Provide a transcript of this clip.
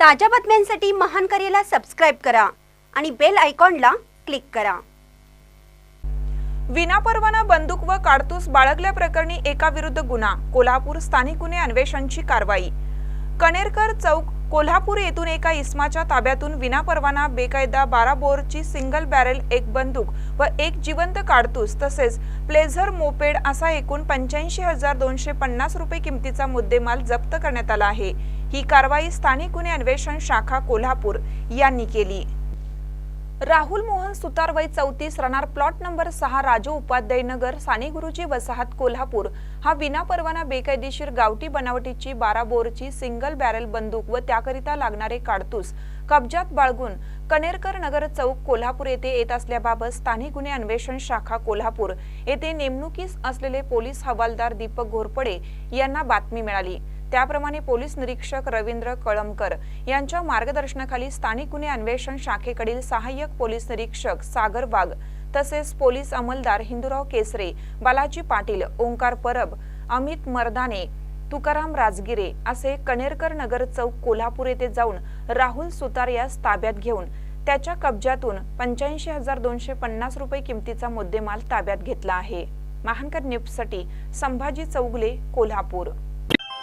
ताज्या बातम्यांसाठी महान करेला सबस्क्राईब करा आणि बेल आयकॉनला क्लिक करा. विनापरवाना बंदूक व काडतूस बाळगल्याप्रकरणी एका विरुद्ध गुन्हा कोल्हापूर स्थानिक गुन्हे अन्वेषणची कारवाई. कणेरकर चौक कोल्हापूर येथून एका इस्माच्या ताब्यातून विनापरवाना बेकायदा बारा बोरची सिंगल बॅरेल एक बंदूक व एक जिवंत काडतूस तसेच प्लेझर मोपेड असा एकूण पंच्याऐंशी हजार दोनशे पन्नास रुपये किमतीचा मुद्देमाल जप्त करण्यात आला आहे. ही कारवाई स्थानिक गुन्हे अन्वेषण शाखा कोल्हापूर यांनी केली. राहुल मोहन सुतार वय चौतीस राहणार प्लॉट नंबर सहा राजू उपाध्याय नगर साने गुरुजी वसाहत कोल्हापूर. हा विनापरवाना बेकायदेशीर गावठी बनावटीची बारा बोरची सिंगल बॅरल बंदूक व त्याकरिता लागणारे काडतूस कब्जात बाळगून कनेरकर नगर चौक कोल्हापूर येथे येत असल्याबाबत स्थानिक गुन्हे अन्वेषण शाखा कोल्हापूर येथे नेमणुकीस असलेले पोलीस हवालदार दीपक घोरपडे यांना बातमी मिळाली. त्याप्रमाणे पोलीस निरीक्षक रवींद्र कळमकर यांच्या मार्गदर्शनाखाली स्थानिक गुन्हे अन्वेषण शाखेकडील सहाय्यक पोलीस निरीक्षक सागर वाघ तसेच पोलीस अंमलदार हिंदूराव केसरे बालाजी पाटील ओंकार परब अमित मर्दाने तुकाराम राजगिरे असे कणेरकर नगर चौक कोल्हापूर येथे जाऊन राहुल सुतार यास ताब्यात घेऊन त्याच्या कब्जातून पंच्याऐंशी हजार दोनशे पन्नास रुपये किमतीचा मुद्देमाल ताब्यात घेतला आहे. महानकर न्यूजसाठी संभाजी चौगले कोल्हापूर.